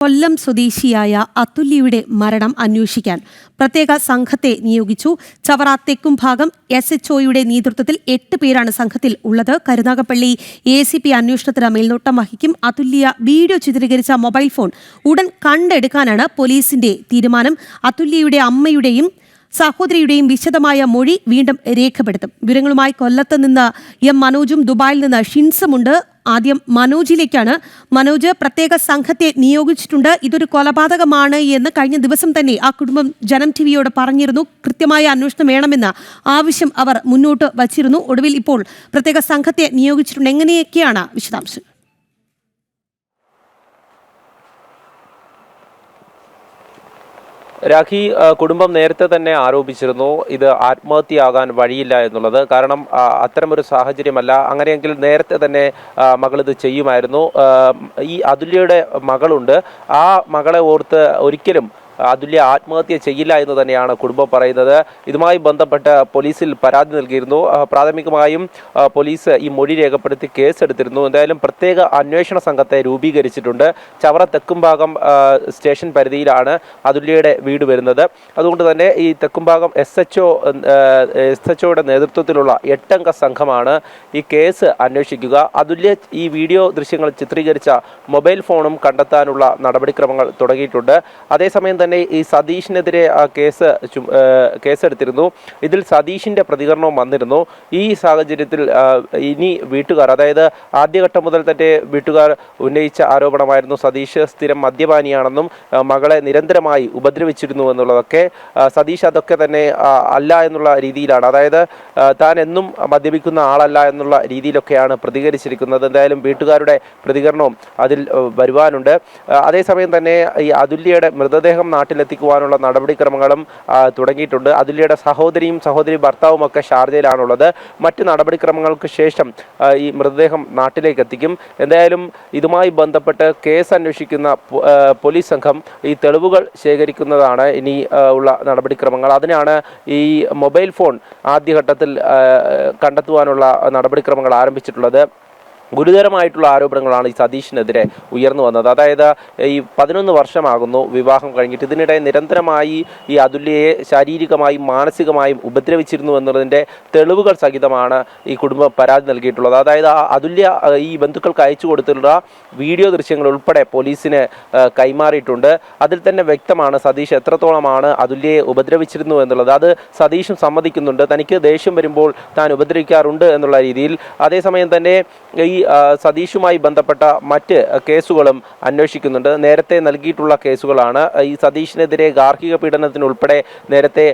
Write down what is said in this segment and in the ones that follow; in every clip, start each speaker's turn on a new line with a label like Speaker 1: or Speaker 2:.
Speaker 1: കൊല്ലം സ്വദേശിയായ അതുല്യയുടെ മരണം അന്വേഷിക്കാൻ പ്രത്യേക സംഘത്തെ നിയോഗിച്ചു. ചവറ തെക്കും ഭാഗം എസ് എച്ച് ഒയുടെ നേതൃത്വത്തിൽ എട്ട് പേരാണ് സംഘത്തിൽ ഉള്ളത്. കരുനാഗപ്പള്ളി എ സി പി അന്വേഷണത്തിന് മേൽനോട്ടം വഹിക്കും. അതുല്യ വീഡിയോ ചിത്രീകരിച്ച മൊബൈൽ ഫോൺ ഉടൻ കണ്ടെടുക്കാനാണ് പോലീസിന്റെ തീരുമാനം. അതുല്യയുടെ അമ്മയുടെയും സഹോദരിയുടെയും വിശദമായ മൊഴി വീണ്ടും രേഖപ്പെടുത്തും. വിവരങ്ങളുമായി കൊല്ലത്ത് നിന്ന് എം മനോജും ദുബായിൽ നിന്ന് ഷിൻസുമുണ്ട് ആദ്യം മനോജിലേക്കാണ്. മനോജ് പ്രത്യേക സംഘത്തെ നിയോഗിച്ചിട്ടുണ്ട്. ഇതൊരു കൊലപാതകമാണ് എന്ന് കഴിഞ്ഞ ദിവസം തന്നെ ആ കുടുംബം ജനം ടി വിയോട് പറഞ്ഞിരുന്നു. കൃത്യമായ അന്വേഷണം വേണമെന്ന ആവശ്യം അവർ മുന്നോട്ട് വച്ചിരുന്നു. ഒടുവിൽ ഇപ്പോൾ പ്രത്യേക സംഘത്തെ നിയോഗിച്ചിട്ടുണ്ട്. എങ്ങനെയൊക്കെയാണ് വിശദാംശം
Speaker 2: രാഖി കുടുംബം നേരത്തെ തന്നെ ആരോപിച്ചിരുന്നു. ഇത് ആത്മഹത്യയാകാൻ വഴിയില്ല എന്നുള്ളത്. കാരണം അത്തരമൊരു സാഹചര്യമല്ല. അങ്ങനെയെങ്കിൽ നേരത്തെ തന്നെ മകൾ ഇത് ചെയ്യുമായിരുന്നു. ഈ അതുല്യയുടെ മകളുണ്ട്. ആ മകളെ ഓർത്ത് ഒരിക്കലും അതുല്യ ആത്മഹത്യ ചെയ്യില്ല എന്ന് തന്നെയാണ് കുടുംബം പറയുന്നത്. ഇതുമായി ബന്ധപ്പെട്ട് പോലീസിൽ പരാതി നൽകിയിരുന്നു. പ്രാഥമികമായും പോലീസ് ഈ മൊഴി രേഖപ്പെടുത്തി കേസെടുത്തിരുന്നു. എന്തായാലും പ്രത്യേക അന്വേഷണ സംഘത്തെ രൂപീകരിച്ചിട്ടുണ്ട്. ചവറ തെക്കുംഭാഗം സ്റ്റേഷൻ പരിധിയിലാണ് അതുല്യയുടെ വീട് വരുന്നത്. അതുകൊണ്ട് തന്നെ ഈ Thekkumbhagam S H O S H ഒയുടെ നേതൃത്വത്തിലുള്ള എട്ടംഗ സംഘമാണ് ഈ കേസ് അന്വേഷിക്കുക. അതുല്യ ഈ വീഡിയോ ദൃശ്യങ്ങൾ ചിത്രീകരിച്ച മൊബൈൽ ഫോണും കണ്ടെത്താനുള്ള നടപടിക്രമങ്ങൾ തുടങ്ങിയിട്ടുണ്ട്. അതേസമയം തന്നെ ഈ സതീഷിനെതിരെ ആ കേസ് കേസെടുത്തിരുന്നു. ഇതിൽ സതീഷിന്റെ പ്രതികരണവും വന്നിരുന്നു. ഈ സാഹചര്യത്തിൽ ഇനി വീട്ടുകാർ അതായത് ആദ്യഘട്ടം മുതൽ തന്നെ വീട്ടുകാർ ഉന്നയിച്ച ആരോപണമായിരുന്നു സതീഷ് സ്ഥിരം മദ്യപാനിയാണെന്നും മകളെ നിരന്തരമായി ഉപദ്രവിച്ചിരുന്നു എന്നുള്ളതൊക്കെ സതീഷ് അതൊക്കെ തന്നെ അല്ല എന്നുള്ള രീതിയിലാണ്. അതായത് താൻ എന്നും മദ്യപിക്കുന്ന ആളല്ല എന്നുള്ള രീതിയിലൊക്കെയാണ് പ്രതികരിച്ചിരിക്കുന്നത്. എന്തായാലും വീട്ടുകാരുടെ പ്രതികരണവും അതിൽ വരുവാനുണ്ട്. അതേസമയം തന്നെ ഈ അതുല്യയുടെ മൃതദേഹം നാട്ടിലെത്തിക്കുവാനുള്ള നടപടിക്രമങ്ങളും തുടങ്ങിയിട്ടുണ്ട്. അതുല്യയുടെ സഹോദരിയും സഹോദരി ഭർത്താവും ഒക്കെ ഷാർജയിലാണുള്ളത്. മറ്റ് നടപടിക്രമങ്ങൾക്ക് ശേഷം ഈ മൃതദേഹം നാട്ടിലേക്ക് എത്തിക്കും എന്തായാലും ഇതുമായി ബന്ധപ്പെട്ട് കേസ് അന്വേഷിക്കുന്ന പോലീസ് സംഘം ഈ തെളിവുകൾ ശേഖരിക്കുന്നതാണ് ഇനി ഉള്ള നടപടിക്രമങ്ങൾ. അതിനാണ് ഈ മൊബൈൽ ഫോൺ ആദ്യഘട്ടത്തിൽ കണ്ടെത്തുവാനുള്ള നടപടിക്രമങ്ങൾ ആരംഭിച്ചിട്ടുള്ളത്. ഗുരുതരമായിട്ടുള്ള ആരോപണങ്ങളാണ് ഈ സതീഷിനെതിരെ ഉയർന്നു വന്നത്. അതായത് ഈ പതിനൊന്ന് വർഷമാകുന്നു വിവാഹം കഴിഞ്ഞിട്ട്. ഇതിനിടെ നിരന്തരമായി ഈ അതുല്യയെ ശാരീരികമായും മാനസികമായും ഉപദ്രവിച്ചിരുന്നു എന്നുള്ളതിന്റെ തെളിവുകൾ സഹിതമാണ് ഈ കുടുംബം പരാതി നൽകിയിട്ടുള്ളത്. അതായത് ആ അതുല്യ ഈ ബന്ധുക്കൾക്ക് അയച്ചു കൊടുത്തിട്ടുള്ള വീഡിയോ ദൃശ്യങ്ങൾ ഉൾപ്പെടെ പോലീസിന് കൈമാറിയിട്ടുണ്ട്. അതിൽ തന്നെ വ്യക്തമാണ് സതീഷ് എത്രത്തോളമാണ് അതുല്യയെ ഉപദ്രവിച്ചിരുന്നു എന്നുള്ളത്. അത് സതീഷും സമ്മതിക്കുന്നുണ്ട്. തനിക്ക് ദേഷ്യം വരുമ്പോൾ താൻ ഉപദ്രവിക്കാറുണ്ട് എന്നുള്ള രീതിയിൽ. അതേസമയം തന്നെ ഈ സതീഷുമായി ബന്ധപ്പെട്ട മറ്റ് കേസുകളും അന്വേഷിക്കുന്നുണ്ട്. നേരത്തെ നൽകിയിട്ടുള്ള കേസുകളാണ്. ഈ സതീഷിനെതിരെ ഗാർഹിക പീഡനത്തിനുൾപ്പെടെ നേരത്തെ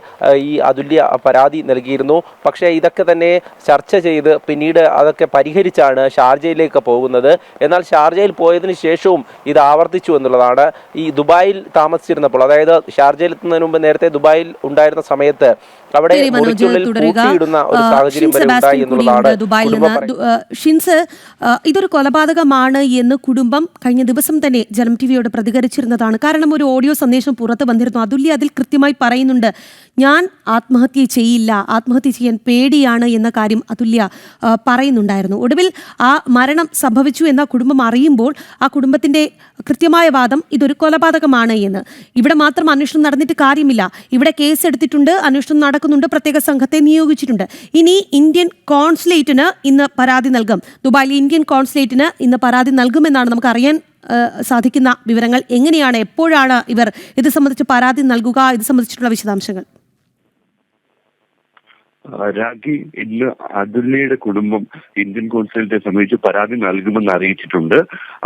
Speaker 2: ഈ അതുല്യ പരാതി നൽകിയിരുന്നു. പക്ഷേ ഇതൊക്കെ തന്നെ ചർച്ച ചെയ്ത് പിന്നീട് അതൊക്കെ പരിഹരിച്ചാണ് ഷാർജയിലേക്ക് പോകുന്നത്. എന്നാൽ ഷാർജയിൽ പോയതിനു ശേഷവും ഇത് ആവർത്തിച്ചു എന്നുള്ളതാണ്. ഈ ദുബായിൽ താമസിച്ചിരുന്നപ്പോൾ അതായത് ഷാർജയിൽ എത്തുന്നതിന് മുമ്പ് നേരത്തെ ദുബായിൽ ഉണ്ടായിരുന്ന സമയത്ത് അവിടെ
Speaker 1: ശരി,
Speaker 2: മുറിക്കുള്ളിൽ പൂട്ടിയിടുന്ന ഒരു സാഹചര്യം വരെ ഉണ്ടായി എന്നുള്ളതാണ്
Speaker 1: നിന്ന്. ഷിൻസ് ഇതൊരു കൊലപാതകമാണ് എന്ന് കുടുംബം കഴിഞ്ഞ ദിവസം തന്നെ ജനം ടി വിയോട് പ്രതികരിച്ചിരുന്നതാണ്. കാരണം ഒരു ഓഡിയോ സന്ദേശം പുറത്ത് വന്നിരുന്നു. അതുല്യ അതിൽ കൃത്യമായി പറയുന്നുണ്ട് ഞാൻ ആത്മഹത്യ ചെയ്യില്ല ആത്മഹത്യ ചെയ്യാൻ പേടിയാണ് എന്ന കാര്യം അതുല്യ പറയുന്നുണ്ടായിരുന്നു. ഒടുവിൽ ആ മരണം സംഭവിച്ചു എന്ന കുടുംബം അറിയുമ്പോൾ ആ കുടുംബത്തിന്റെ കൃത്യമായ വാദം ഇതൊരു കൊലപാതകമാണ് എന്ന്. ഇവിടെ മാത്രം അന്വേഷണം നടന്നിട്ട് കാര്യമില്ല. ഇവിടെ കേസ് എടുത്തിട്ടുണ്ട് അന്വേഷണം നടക്കുന്നുണ്ട് പ്രത്യേക സംഘത്തെ നിയോഗിച്ചിട്ടുണ്ട്. ഇനി ഇന്ത്യൻ കോൺസുലേറ്റിന് ഇന്ന് പരാതി നൽകും. ദുബായിലെ ഇന്ത്യൻ കോൺസുലേറ്റിന് ഇന്ന് പരാതി നൽകുമെന്നാണ് നമുക്ക് അറിയാൻ സാധിക്കുന്ന വിവരങ്ങൾ. എങ്ങനെയാണ് എപ്പോഴാണ് ഇവർ ഇത് സംബന്ധിച്ച് പരാതി നൽകുക? ഇത് സംബന്ധിച്ചിട്ടുള്ള വിശദാംശങ്ങൾ.
Speaker 3: രാഖി ഇന്ന് അതുല്യയുടെ കുടുംബം ഇന്ത്യൻ കോൺസുലേറ്റിനെ സമീപിച്ച് പരാതി നൽകുമെന്ന് അറിയിച്ചിട്ടുണ്ട്.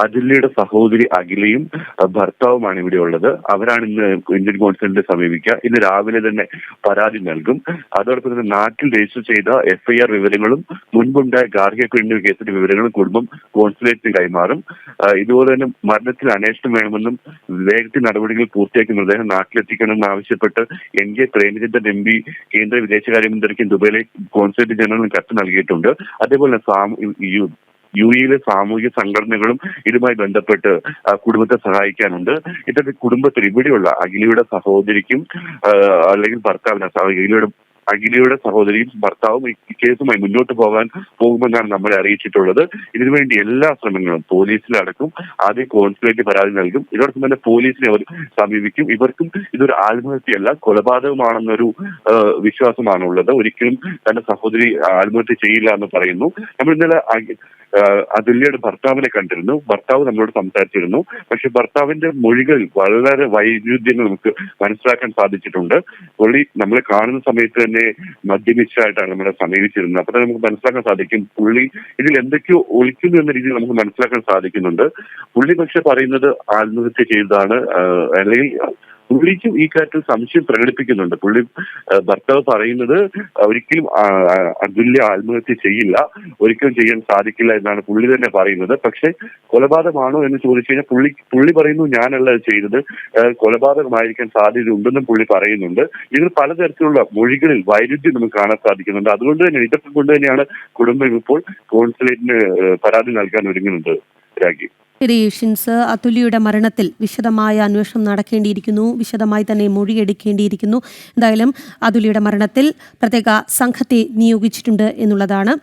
Speaker 3: അതുല്യയുടെ സഹോദരി അഖിലയും ഭർത്താവുമാണ് ഇവിടെ ഉള്ളത്. അവരാണ് ഇന്ന് ഇന്ത്യൻ കോൺസുലേറ്റിനെ സമീപിക്കുക. ഇന്ന് രാവിലെ തന്നെ പരാതി നൽകും. അതോടൊപ്പം തന്നെ നാട്ടിൽ രജിസ്റ്റർ ചെയ്ത എഫ്ഐആർ വിവരങ്ങളും മുൻപുണ്ടായ ഗാർഹിക ക്രിമിനൽ കേസിന്റെ വിവരങ്ങളും കുടുംബം കോൺസുലേറ്റിന് കൈമാറും. ഇതുപോലെ തന്നെ മരണത്തിൽ അന്വേഷണം വേണമെന്നും വേഗത്തിൽ നടപടികൾ പൂർത്തിയാക്കി മൃതദേഹം നാട്ടിലെത്തിക്കണമെന്ന് ആവശ്യപ്പെട്ട് N K Premachandran M P കേന്ദ്ര വിദേശകാര്യമന്ത്രിക്ക് ദുബൈയിലെ കോൺസുലേറ്റ് ജനറലിന് കത്ത് നൽകിയിട്ടുണ്ട്. അതേപോലെ യു- ഇയിലെ സാമൂഹിക സംഘടനകളും ഇതുമായി ബന്ധപ്പെട്ട് കുടുംബത്തെ സഹായിക്കാനുണ്ട്. ഇത്തരത്തിൽ കുടുംബത്തിൽ ഇവിടെയുള്ള അഖിലയുടെ സഹോദരിക്കും അല്ലെങ്കിൽ ഭർത്താവിന് അഖിലയുടെ അഖിലയുടെ സഹോദരിയും ഭർത്താവും ഈ കേസുമായി മുന്നോട്ട് പോകാൻ പോകുമെന്നാണ് നമ്മളെ അറിയിച്ചിട്ടുള്ളത്. ഇതിനുവേണ്ടി എല്ലാ ശ്രമങ്ങളും പോലീസിലടക്കും. ആദ്യം കോൺസുലേറ്റ് പരാതി നൽകും. ഇതോടൊപ്പം തന്നെ പോലീസിനെ അവർ സമീപിക്കും. ഇവർക്കും ഇതൊരു ആത്മഹത്യയല്ല കൊലപാതകമാണെന്നൊരു വിശ്വാസമാണുള്ളത്. ഒരിക്കലും തന്റെ സഹോദരി ആത്മഹത്യ ചെയ്യില്ല എന്ന് പറയുന്നു. നമ്മൾ ഇന്നലെ അതുല്യയുടെ ഭർത്താവിനെ കണ്ടിരുന്നു. ഭർത്താവ് നമ്മളോട് സംസാരിച്ചിരുന്നു. പക്ഷെ ഭർത്താവിന്റെ മൊഴികളിൽ വളരെ വൈരുദ്ധ്യങ്ങൾ നമുക്ക് മനസ്സിലാക്കാൻ സാധിച്ചിട്ടുണ്ട്. പുള്ളി നമ്മളെ കാണുന്ന സമയത്ത് തന്നെ മദ്യപിച്ചായിട്ടാണ് നമ്മളെ സമീപിച്ചിരുന്നത്. അപ്പൊ നമുക്ക് മനസ്സിലാക്കാൻ സാധിക്കും. പുള്ളി ഇതിൽ എന്തൊക്കെയോ ഒളിക്കുന്നു എന്ന രീതിയിൽ നമുക്ക് മനസ്സിലാക്കാൻ സാധിക്കുന്നുണ്ട്. പുള്ളി പക്ഷെ പറയുന്നത് ആത്മഹത്യ ചെയ്തതാണ്. അല്ലെങ്കിൽ പുള്ളിക്കും ഈ കാര്യത്തിൽ സംശയം പ്രകടിപ്പിക്കുന്നുണ്ട്. പുള്ളി ഭർത്താവ് പറയുന്നത് ഒരിക്കലും അതുല്യ ആത്മഹത്യ ചെയ്യില്ല. ഒരിക്കലും ചെയ്യാൻ സാധിക്കില്ല എന്നാണ് പുള്ളി തന്നെ പറയുന്നത്. പക്ഷെ കൊലപാതകമാണോ എന്ന് ചോദിച്ചു കഴിഞ്ഞാൽ പുള്ളി പുള്ളി പറയുന്നു ഞാനല്ല ചെയ്തത്. കൊലപാതകമായിരിക്കാൻ സാധ്യത ഉണ്ടെന്നും പുള്ളി പറയുന്നുണ്ട്. ഇതിൽ പലതരത്തിലുള്ള മൊഴികളിൽ വൈരുദ്ധ്യം നമുക്ക് കാണാൻ സാധിക്കുന്നുണ്ട്. അതുകൊണ്ട് തന്നെ ഇതൊക്കെ കൊണ്ട് തന്നെയാണ് കുടുംബം ഇപ്പോൾ കോൺസുലേറ്റിന് പരാതി നൽകാൻ ഒരുങ്ങുന്നുണ്ട് രാഖി.
Speaker 1: ശരി ഷിൻസ് അതുല്യയുടെ മരണത്തിൽ വിശദമായ അന്വേഷണം നടക്കേണ്ടിയിരിക്കുന്നു. വിശദമായി തന്നെ മൊഴിയെടുക്കേണ്ടിയിരിക്കുന്നു. എന്തായാലും അതുല്യയുടെ മരണത്തിൽ പ്രത്യേക സംഘത്തെ നിയോഗിച്ചിട്ടുണ്ട് എന്നുള്ളതാണ്.